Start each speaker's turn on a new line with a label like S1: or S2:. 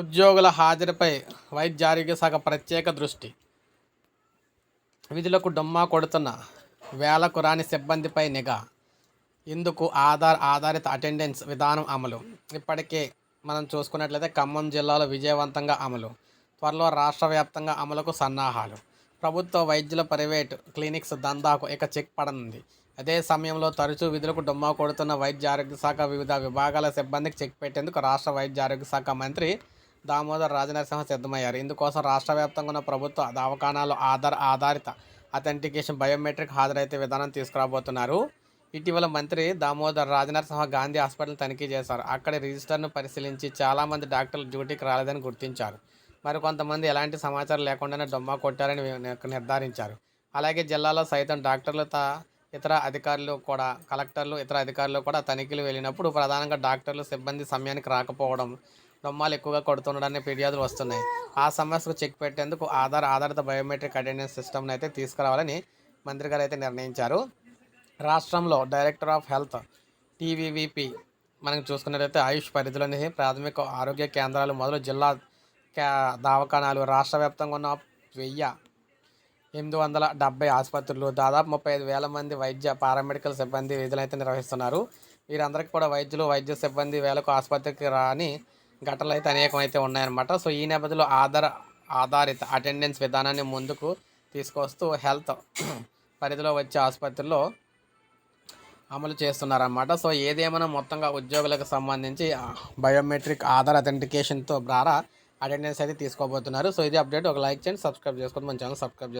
S1: ఉద్యోగుల హాజరుపై వైద్య ఆరోగ్య శాఖ ప్రత్యేక దృష్టి. విధులకు డొమ్మా కొడుతున్న వేలకు రాని సిబ్బందిపై నిఘా. ఇందుకు ఆధార్ ఆధారిత అటెండెన్స్ విధానం అమలు. ఇప్పటికే మనం చూసుకున్నట్లయితే ఖమ్మం జిల్లాలో విజయవంతంగా అమలు. త్వరలో రాష్ట్ర వ్యాప్తంగా అమలుకు సన్నాహాలు. ప్రభుత్వ వైద్యుల ప్రైవేటు క్లినిక్స్ దందాకు ఇక చెక్ పడనుంది. అదే సమయంలో తరచూ విధులకు డొమ్మా కొడుతున్న వైద్య ఆరోగ్య శాఖ వివిధ విభాగాల సిబ్బందికి చెక్ పెట్టేందుకు రాష్ట్ర వైద్య ఆరోగ్య శాఖ మంత్రి దామోదర్ రాజనరసింహ సిద్ధమయ్యారు. ఇందుకోసం రాష్ట్ర వ్యాప్తంగా ఉన్న ప్రభుత్వ దవాఖానాలు ఆధార్ ఆధారిత అథెంటికేషన్ బయోమెట్రిక్ హాజరైతే విధానం తీసుకురాబోతున్నారు. ఇటీవల మంత్రి దామోదర్ రాజనరసింహ గాంధీ హాస్పిటల్ తనిఖీ చేశారు. అక్కడ రిజిస్టర్ను పరిశీలించి చాలామంది డాక్టర్లు డ్యూటీకి రాలేదని గుర్తించారు. మరికొంతమంది ఎలాంటి సమాచారం లేకుండానే డొమ్మా కొట్టారని నిర్ధారించారు. అలాగే జిల్లాలో సైతం డాక్టర్లు ఇతర అధికారులు కూడా కలెక్టర్లు ఇతర అధికారులు కూడా తనిఖీలు వెళ్ళినప్పుడు ప్రధానంగా డాక్టర్లు సిబ్బంది సమయానికి రాకపోవడం డొమ్మాలు ఎక్కువగా కొడుతుండడానికి ఫిర్యాదులు వస్తున్నాయి. ఆ సమస్యకు చెక్ పెట్టేందుకు ఆధార్ ఆధారిత బయోమెట్రిక్ అటెండెన్స్ సిస్టమ్ను అయితే తీసుకురావాలని మంత్రి గారు అయితే నిర్ణయించారు. రాష్ట్రంలో డైరెక్టర్ ఆఫ్ హెల్త్ టీవీవీపీ మనం చూసుకున్నట్లయితే ఆయుష్ పరిధిలోని ప్రాథమిక ఆరోగ్య కేంద్రాలు మొదలు జిల్లా దవాఖానాలు రాష్ట్ర వ్యాప్తంగా ఉన్న వెయ్యి ఎనిమిది వందల డెబ్బై ఆసుపత్రులు దాదాపు ముప్పై ఐదు వేల మంది వైద్య పారామెడికల్ సిబ్బంది విధులైతే నిర్వహిస్తున్నారు. వీరందరికీ కూడా వైద్యులు వైద్య సిబ్బంది వేలకు ఆసుపత్రికి రాని ఘటనలు అయితే అనేకం అయితే ఉన్నాయన్నమాట. సో ఈ నేపథ్యంలో ఆధార్ ఆధారిత అటెండెన్స్ విధానాన్ని ముందుకు తీసుకొస్తూ హెల్త్ పరిధిలో వచ్చే ఆసుపత్రుల్లో అమలు చేస్తున్నారన్నమాట. సో ఏదేమైనా మొత్తంగా ఉద్యోగులకు సంబంధించి బయోమెట్రిక్ ఆధార్ అథెంటికేషన్తో ద్వారా అటెండెన్స్ అయితే తీసుకోబోతున్నారు. సో ఇది అప్డేట్. ఒక లైక్ చేయండి సబ్స్క్రైబ్ చేసుకోండి. మన ఛానల్ సబ్స్క్రైబ్